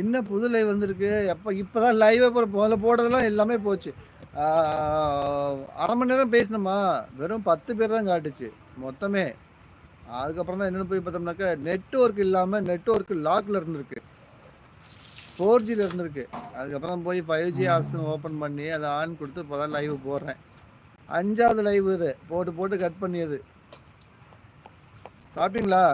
என்ன புது லைவ் வந்திருக்கு? எப்போ இப்போ தான் லைவே போகிற முதல்ல போட்டதெல்லாம் எல்லாமே போச்சு. அரை மணி நேரம் பேசினோமா? வெறும் பத்து பேர் தான் காட்டுச்சு மொத்தமே. அதுக்கப்புறம் தான் என்னென்னு போய் பார்த்தோம்னாக்கா நெட்ஒர்க் இல்லாமல் நெட்ஒர்க் லாக்கில் இருந்திருக்கு. ஃபோர் ஜியில் இருந்திருக்கு. அதுக்கப்புறம் போய் ஃபைவ் ஜி ஆப்ஷன் ஓப்பன் பண்ணி அதை ஆன் கொடுத்து இப்போ தான் லைவ் போடுறேன். அஞ்சாவது லைவ் இது போட்டு போட்டு கட் பண்ணியது. சாப்பிட்டீங்களா?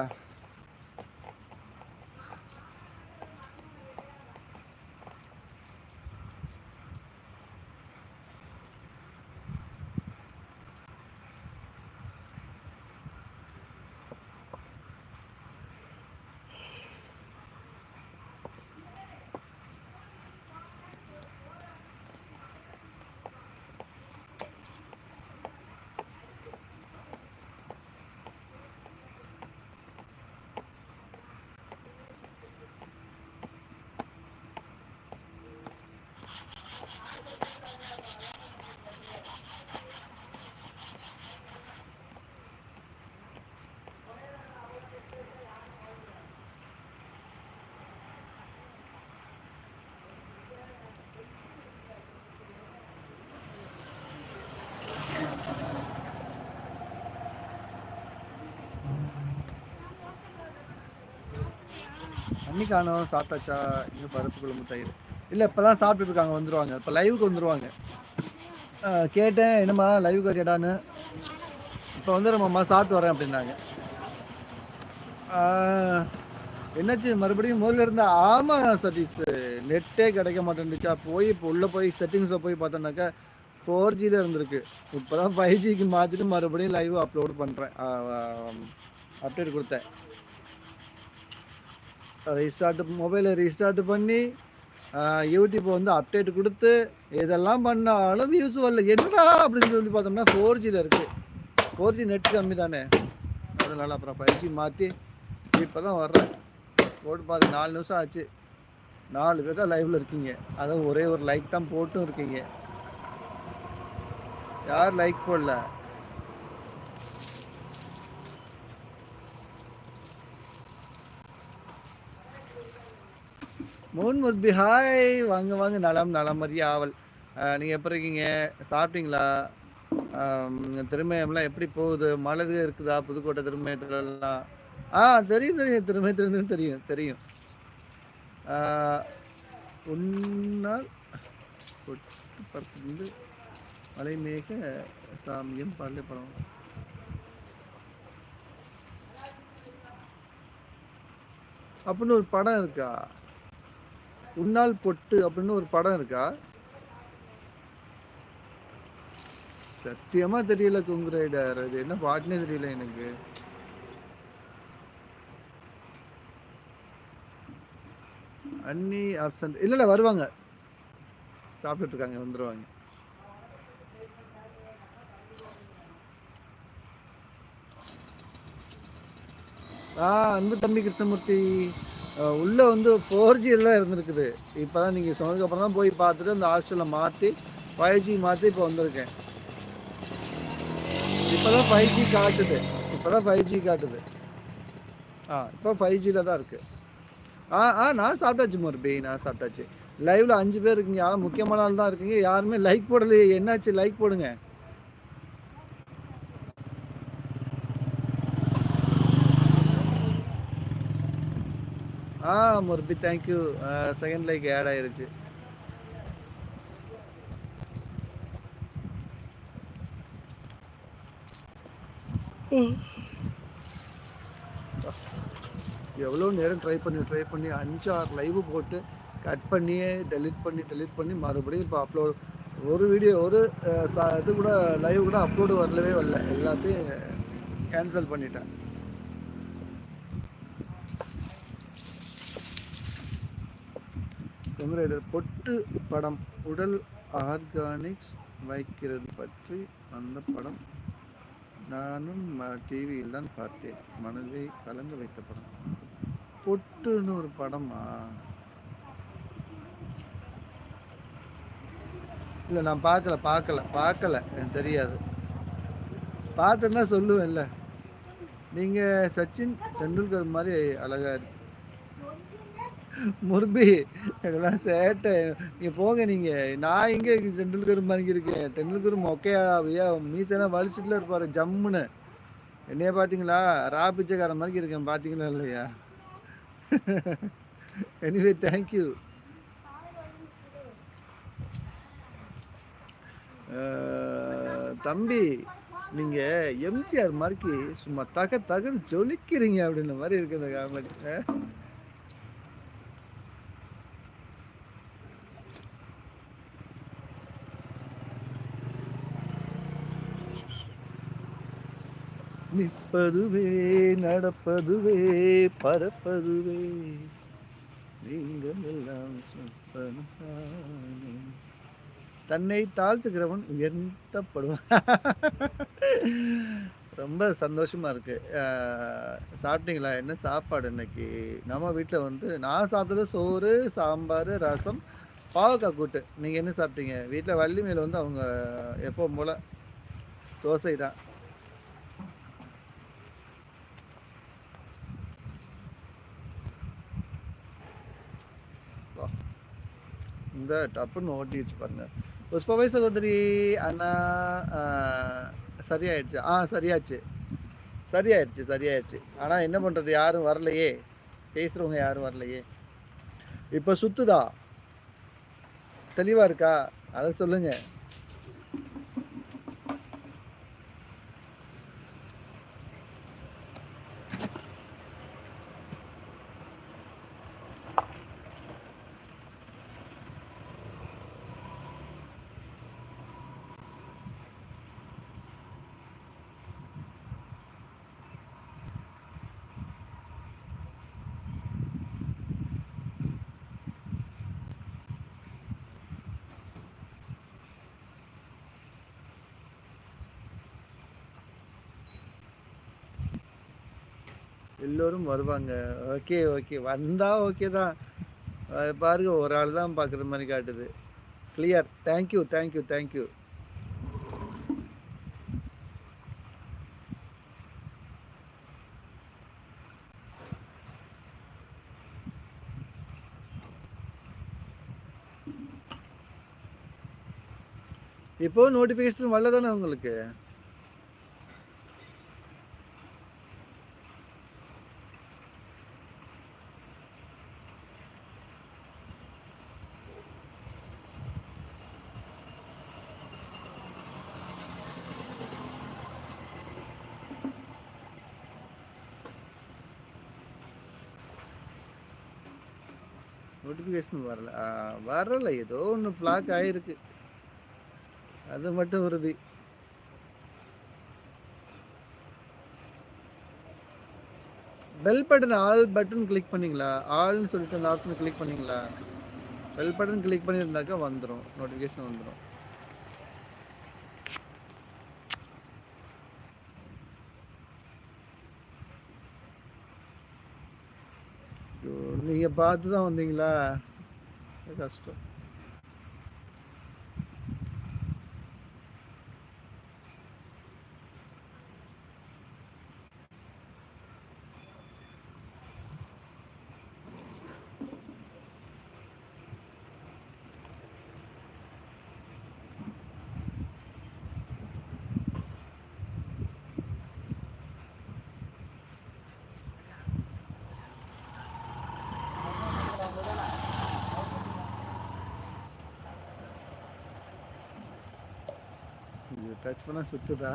தண்ணி காணோம் சாப்பிட்டாச்சா? இன்னும் பருப்பு குழம்பு தயிர். இல்லை இப்போ தான் சாப்பிட்டுட்டு இருக்காங்க வந்துருவாங்க. இப்போ லைவுக்கு வந்துடுவாங்க கேட்டேன் என்னம்மா லைவுக்கு கேட்டான்னு இப்போ வந்துடுறோம்மா சாப்பிட்டு வரேன் அப்படின்னாங்க. என்னாச்சு? மறுபடியும் முதல்ல இருந்தால் ஆமாம் சதீஷ் நெட்டே கிடைக்க மாட்டேன்னுச்சா? போய் இப்போ உள்ளே போய் செட்டிங்ஸை போய் பார்த்தோன்னாக்கா ஃபோர் ஜியில் இருந்திருக்கு. இப்போ தான் ஃபைவ் ஜிக்கு மாற்றிட்டு மறுபடியும் லைவ் அப்லோட் பண்ணுறேன் அப்டேட் கொடுத்தேன். ரீஸ்டார்ட் மொபைலை ரீஸ்டார்ட் பண்ணி யூடியூப்பை யூடியூப் வந்து அப்டேட் கொடுத்து இதெல்லாம் பண்ணாலும் வியூஸ் வரல. என்னடா அப்படின்னு சொல்லி பார்த்தோம்னா ஃபோர் ஜியில் இருக்குது ஃபோர் ஜி நெட் கம்மி தானே. அதனால் அப்புறம் ஃபைவ் ஜி மாற்றி இப்போ தான் வர்றேன். போட்டு பாருங்க நாலு நிமிஷம் ஆச்சு. நாலு பேர் தான் லைவில் இருக்கீங்க. அதுவும் ஒரே ஒரு லைக் தான் போட்டும் இருக்கீங்க. யார் லைக் போடல? மோன் முர்பி ஹாய். வாங்க வாங்க. நலம் நலம் மதிய ஆவல் நீங்கள் எப்போ இருக்கீங்க? சாப்பிட்டீங்களா? திருமயம்லாம் எப்படி போகுது? மழை இருக்குதா? புதுக்கோட்டை திருமயத்துலலாம்? ஆ தெரியும் தெரியும். திருமயத்துலேருந்து தெரியும் தெரியும். உன்னால் கொட்டு மலை மேக சாமியும் பாடலே படம் அப்படின்னு ஒரு படம் இருக்கா? உன்னால் பொட்டு அப்படின்னு ஒரு படம் இருக்கா? சத்தியமா தெரியல குங்குரைடர் அது என்ன பாட்டுனே தெரியல எனக்கு. அன்னி ஆப்சன்ட் இல்ல இல்ல வருவாங்க. சாப்பிட்டுட்டு இருக்காங்க வந்துருவாங்க. ஆ அன்பு தம்பி கிருஷ்ணமூர்த்தி. உள்ளே வந்து ஃபோர் ஜி எல்லாம் இருந்திருக்குது. இப்போ தான் நீங்கள் சொன்னதுக்கப்புறம் தான் போய் பார்த்துட்டு அந்த ஹாஸ்டலில் மாற்றி ஃபைவ் ஜி மாற்றி இப்போ வந்திருக்கேன். இப்போ தான் ஃபைவ் ஜி காட்டுது. இப்போ தான் ஃபைவ் ஜி காட்டுது. ஆ இப்போ ஃபைவ் ஜியில் தான் இருக்குது ஆ ஆ நான் சாப்பிட்டாச்சு மறுபடி நான் சாப்பிட்டாச்சு. லைவில் அஞ்சு பேர் இருக்கீங்க. யாரும் முக்கியமான ஆள் தான் இருக்கீங்க. யாருமே லைக் போடலையே. என்னாச்சு? லைக் போடுங்க. ஆ Murphy thank you second like add ஆயிருச்சு. எவ்வளோ நேரம் ட்ரை பண்ணி ட்ரை பண்ணி அஞ்சு ஆறு லைவ் போட்டு கட் பண்ணியே டெலீட் பண்ணி டெலீட் பண்ணி மறுபடியும் இப்போ அப்லோட் ஒரு வீடியோ ஒரு இது கூட லைவ் கூட அப்லோடு வரலவே வரல. எல்லாத்தையும் கேன்சல் பண்ணிட்டேன். எம்ப்ராய்டர் பொட்டு படம் உடல் ஆர்கானிக்ஸ் வைக்கிறது பற்றி அந்த படம் நானும் டிவியில் தான் பார்த்தேன். மனதை கலங்க வைத்த படம். பொட்டுன்னு ஒரு படமா? இல்லை நான் பார்க்கல பார்க்கல பார்க்கல. எனக்கு தெரியாது. பார்த்தேன்னா சொல்லுவேன்ல. நீங்கள் சச்சின் டெண்டுல்கர் மாதிரி அழகாக இருக்கு முரும்பி இதெல்லாம் சேட்டை. நீங்கள் போங்க நீங்கள் நான் எங்கே டெண்டுல்கர் மாதிரி இருக்கேன் டெண்டுல்கர் மொக்கையா ஐயா மீசெல்லாம் வலிச்சுட்டுல இருப்பார் ஜம்முன்னு. என்னைய பார்த்தீங்களா ரா பிச்சைக்காரன் மாதிரி இருக்கேன். பார்த்தீங்களா இல்லையா? எனிவே தேங்க்யூ தம்பி நீங்க எம்ஜிஆர் மாதிரிக்கு சும்மா தக தகன்னு ஜொலிக்கிறீங்க அப்படின்ற மாதிரி இருக்குது இந்த காமெடி நிற்பதுவே நடப்பதுவே பரப்பதுவே நீங்கள் எல்லாம் தன்னை தாழ்த்துக்கிறவன் உயர்த்தப்படுவான். ரொம்ப சந்தோஷமாக இருக்கு. சாப்பிட்டீங்களா? என்ன சாப்பாடு இன்னைக்கு? நம்ம வீட்டில் வந்து நான் சாப்பிட்டது சோறு சாம்பார் ரசம் பாவக்காய் கூட்டு. நீங்கள் என்ன சாப்பிட்டீங்க? வீட்டில் வள்ளி மேலே வந்து அவங்க எப்போ போல் தோசை தான் இந்த டப்புன்னு ஓட்டிடுச்சு பாருங்க. புஷ்பவை சகோதரி அண்ணா சரியாயிடுச்சு. ஆ சரியாச்சு. சரியாயிடுச்சு சரியாயிடுச்சு. ஆனால் என்ன பண்ணுறது யாரும் வரலையே. பேசுகிறவங்க யாரும் வரலையே. இப்போ சுத்துதா? தெளிவாக இருக்கா? அதை சொல்லுங்கள் எல்லோரும் வருவாங்க. ஓகே ஓகே வந்தால் ஓகே தான். பாருங்க ஒரு ஆள் தான் பார்க்குற மாதிரி காட்டுது. Clear thank you thank you thank you இப்போ நோட்டிஃபிகேஷன் வரல தானே உங்களுக்கு? நோட்டிஃபிகேஷன் வரல. வரல. ஏதோ ஒன்று ஃப்ளாக் ஆயிருக்கு. அது மட்டும் உறுதி bell button all button click பண்ணீங்களா? ஆல்னு சொல்லிட்டு அந்த ஆப்ஷன் கிளிக் பண்ணீங்களா? பெல் பட்டன் கிளிக் பண்ணியிருந்தாக்கா வந்துடும் நோட்டிஃபிகேஷன் வந்துடும் நீங்கள் பார்த்து தான் வந்தீங்களா? கஷ்டம். டச் பண்ணா சுத்துதா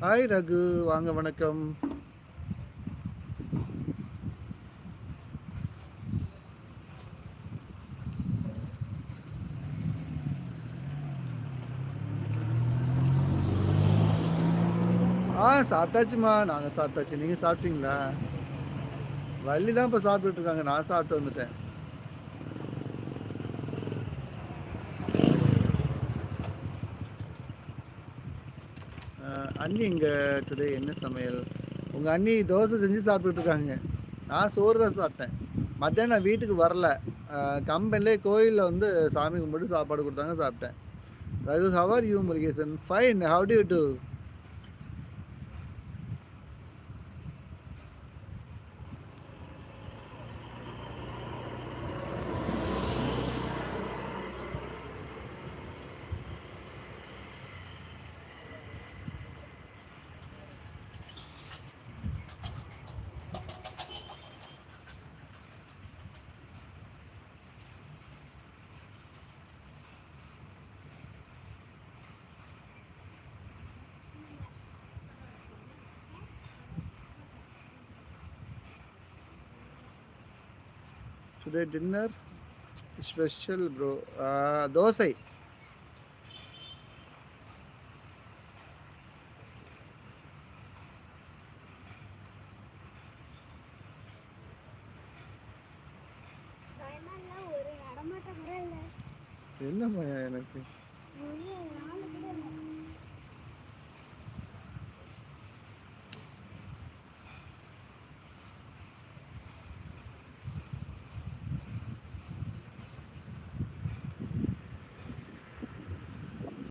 ஹாய் ரகு வாங்க வணக்கம். ஆ சாப்பிட்டாச்சுமா. நாங்கள் சாப்பிட்டாச்சு. நீங்கள் சாப்பிட்டீங்களா? வள்ளி தான் இப்போ சாப்பிட்டுட்டு இருக்காங்க நான் சாப்பிட்டு வந்துட்டேன். அண்ணி இங்கே டுடே என்ன சமையல்? உங்கள் அண்ணி தோசை செஞ்சு சாப்பிட்டுட்டு இருக்காங்க நான் சோறு தான் சாப்பிட்டேன். மத்தியானம் நான் வீட்டுக்கு வரல. கம்பெனிலே கோயிலில் வந்து சாமி கும்பிட்டு சாப்பாடு கொடுத்தாங்க சாப்பிட்டேன். Raghu how are you Murugesan fine how do you do today dinner special bro dosa என்னம்மா எனக்கு